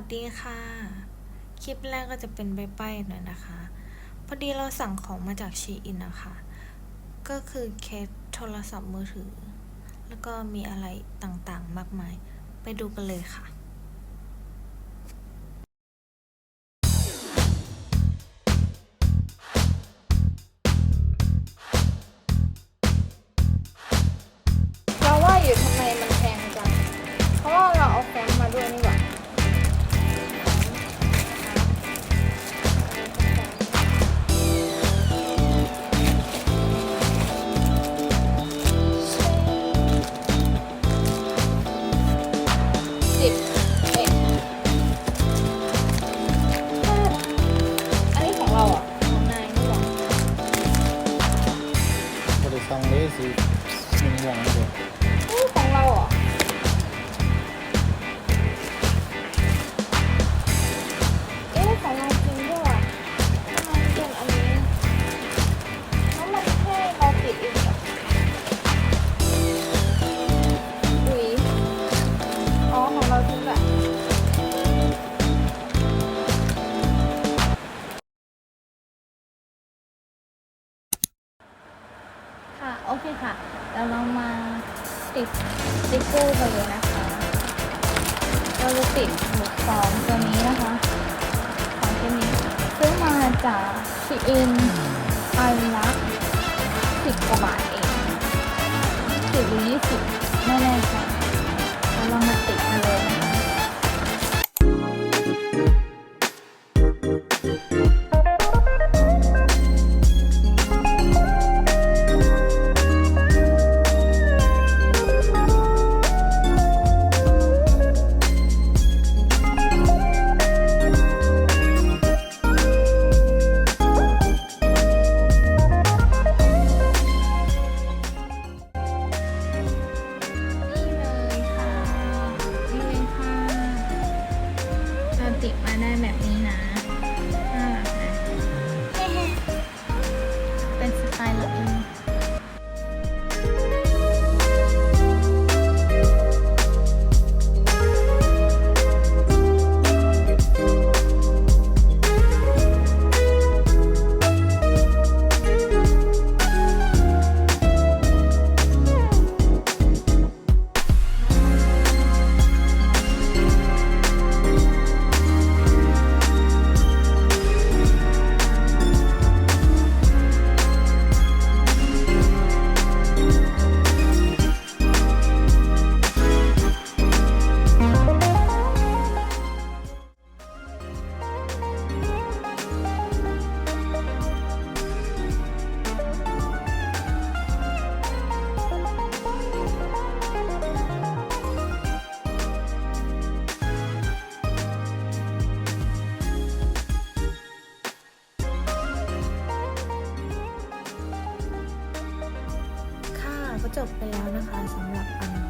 สดีค่ะ คลิปแรกก็จะเป็นใบป้ายหน่อยนะคะ พอดีเราสั่งของมาจากชีอินนะคะ ก็คือเคสโทรศัพท์มือถือ แล้วก็มีอะไรต่างๆมากมาย ไปดูกันเลยค่ะ สิบเอ็ดอันนี้ของเราอะ ของนายนี่หว่าบริษัทเลยสิหนึ่งวงเลย โอเคค่ะเดี๋ยวเรามาติดติ๊กเกอร์กันเลยนะคะ เราจะติดหมุดสองตัวนี้นะคะของตัวนี้ซื้อมาจากชีอินไอรักสิบกว่าบาทเองสิบหรือยี่สิบไม่แน่ใจ ติมาได้แบบนี้ จบไปแล้วนะคะสำหรับอัน